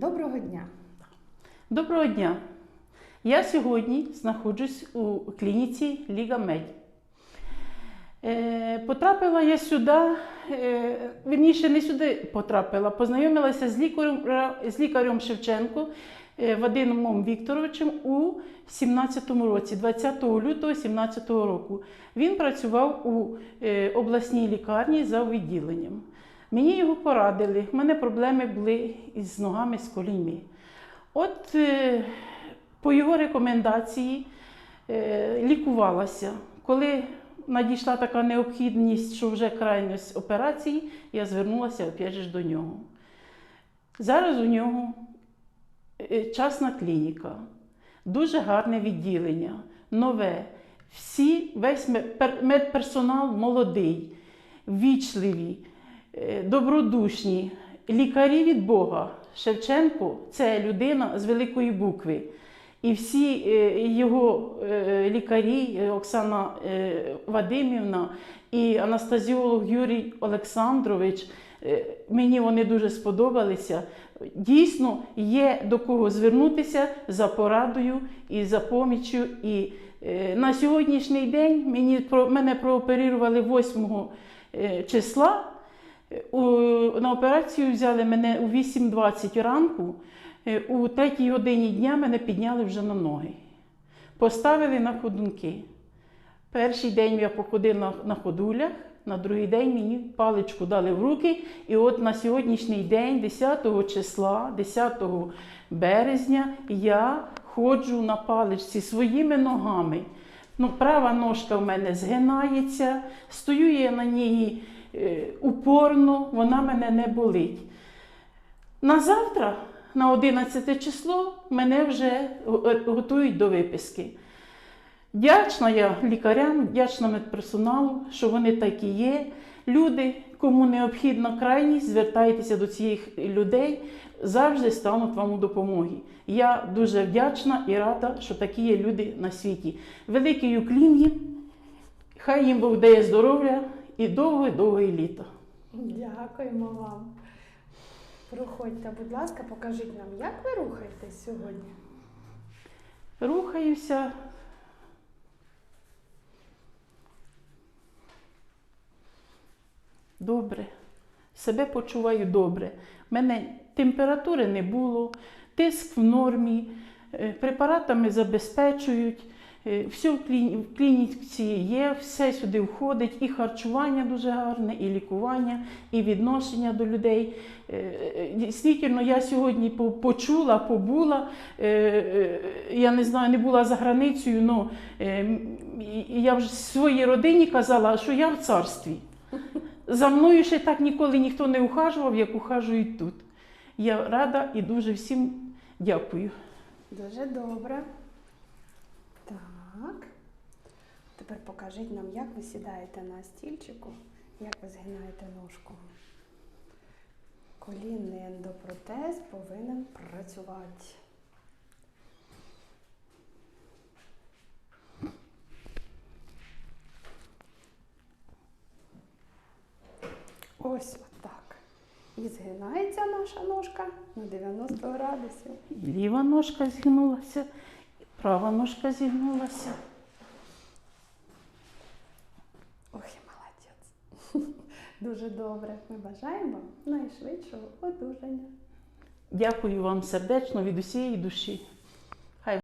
Доброго дня! Доброго дня! Я сьогодні знаходжусь у клініці Ліга Мед. Е, Потрапила я сюди, е, вірніше не сюди потрапила, познайомилася з лікарем, з лікарем Шевченко е, Вадимом Вікторовичем у 17-му році, 20 лютого 17-го року. Він працював у е, обласній лікарні за відділенням. Мені його порадили. У мене проблеми були із ногами, з коліньми. От е, по його рекомендації е, лікувалася. Коли надійшла така необхідність, що вже крайність операції, я звернулася опять же до нього. Зараз у нього е, частна клініка, дуже гарне відділення, нове. Всі, весь медперсонал молодий, вічливі, е, добродушні, лікарі від Бога. Шевченко це людина з великої букви. І всі е, його е, лікарі, е, Оксана е, Вадимівна і анестезіолог Юрій Олександрович, е, мені вони дуже сподобалися. Дійсно, є до кого звернутися за порадою і за поміччю. І е, на сьогоднішній день мені мене прооперували 8 е, числа. На операцію взяли мене у 8.20 ранку. Е, У третій годині дня мене підняли вже на ноги. Поставили на ходунки. Перший день я походила на, на ходулях, на другий день мені паличку дали в руки. І от на сьогоднішній день, 10 числа, 10 березня, я ходжу на паличці своїми ногами. Ну, права ножка в мене згинається, стою я на ній упорно, вона мене не болить. На завтра, на 11 число, мене вже готують до виписки. Вдячна я лікарям, вдячна медперсоналу, що вони такі є. Люди, кому необхідна крайність, звертайтеся до цих людей, завжди стануть вам у допомоги. Я дуже вдячна і рада, що такі є люди на світі. Великий уклін їм, хай їм Бог дає здоров'я і довге-довге літо. Дякуємо вам. Проходьте, будь ласка, покажіть нам, як ви рухаєтесь сьогодні? Рухаюся. Добре. Себе почуваю добре. У мене температури не було, тиск в нормі, е, препаратами забезпечують. Е, Все в кліні- клініці є, все сюди входить, і харчування дуже гарне, і лікування, і відношення до людей. Е, е, Дійсно, я сьогодні почула, побула. Я не знаю, не була за границею, але я вже своїй родині казала, що я в царстві. За мною ще так ніколи ніхто не ухажував, як ухажують тут. Я рада і дуже всім дякую. Дуже добре. Так. Тепер покажіть нам, як ви сідаєте на стільчику, як ви згинаєте ножку. Колінний ендопротез повинен працювати. Ось отак. І згинається наша ножка на 90 градусів. Ліва ножка зігнулася, і права ножка зігнулася. Ой, молодець. Дуже добре. Ми бажаємо найшвидшого одужання. Дякую вам сердечно від усієї душі.